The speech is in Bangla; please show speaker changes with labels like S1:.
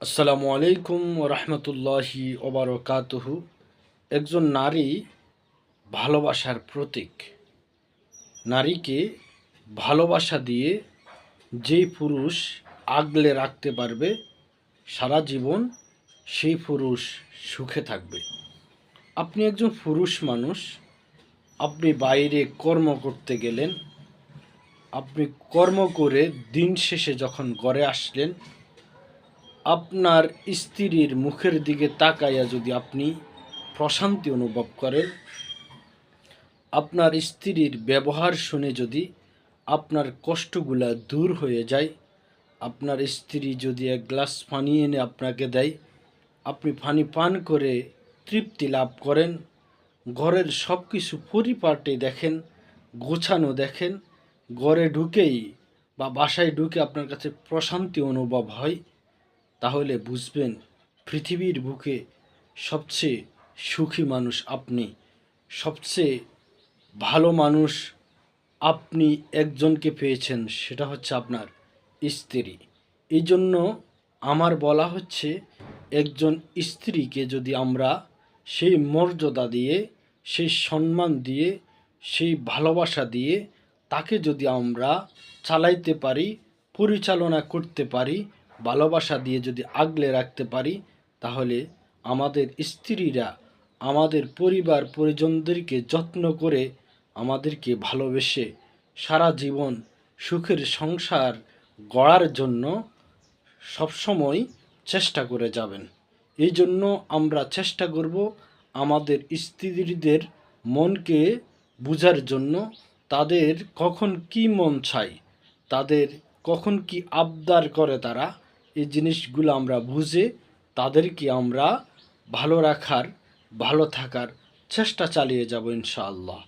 S1: আসসালামু আলাইকুম রহমতুল্লাহি ওবরকাতহু। একজন নারী ভালোবাসার প্রতীক। নারীকে ভালোবাসা দিয়ে যেই পুরুষ আগলে রাখতে পারবে, সারা জীবন সেই পুরুষ সুখে থাকবে। আপনি একজন পুরুষ মানুষ, আপনি বাইরে কর্ম করতে গেলেন, আপনি কর্ম করে দিন শেষে যখন ঘরে আসলেন আপনার স্ত্রীর মুখের দিকে তাকাইয়া যদি আপনি প্রশান্তি অনুভব করেন, আপনার স্ত্রীর ব্যবহার শুনে যদি আপনার কষ্টগুলা দূর হয়ে যায়, আপনার স্ত্রী যদি এক গ্লাস পানি এনে আপনাকে দেয়, আপনি পানি পান করে তৃপ্তি লাভ করেন, ঘরের সব কিছু পরিপাটে দেখেন, গোছানো দেখেন, ঘরে ঢুকেই বা বাসায় ঢুকে আপনার কাছে প্রশান্তি অনুভব হয় তাহলে বুঝবেন পৃথিবীর বুকে সবচেয়ে সুখী মানুষ আপনি। সবচেয়ে ভালো মানুষ আপনি একজনকে পেয়েছেন, সেটা হচ্ছে আপনার স্ত্রী। এই জন্য আমার বলা হচ্ছে, একজন স্ত্রীকে যদি আমরা সেই মর্যাদা দিয়ে, সেই সম্মান দিয়ে, সেই ভালোবাসা দিয়ে, তাকে যদি আমরা চালাইতে পারি, পরিচালনা করতে পারি ভালোবাসা দিয়ে যদি আগলে রাখতে পারি, তাহলে আমাদের স্ত্রীরা আমাদের পরিবার পরিজনদেরকে যত্ন করে আমাদেরকে ভালোবেসে সারা জীবন সুখের সংসার গড়ার জন্য সবসময় চেষ্টা করে যাবেন। এই জন্য আমরা চেষ্টা করব আমাদের স্ত্রীদের মনকে বুঝার জন্য তাদের কখন কি মন চাই তাদের কখন কি আবদার করে তারা এই জিনিসগুলো আমরা বুঝে তাদেরকে আমরা ভালো রাখার ভালো থাকার চেষ্টা চালিয়ে যাব ইনশাআল্লাহ।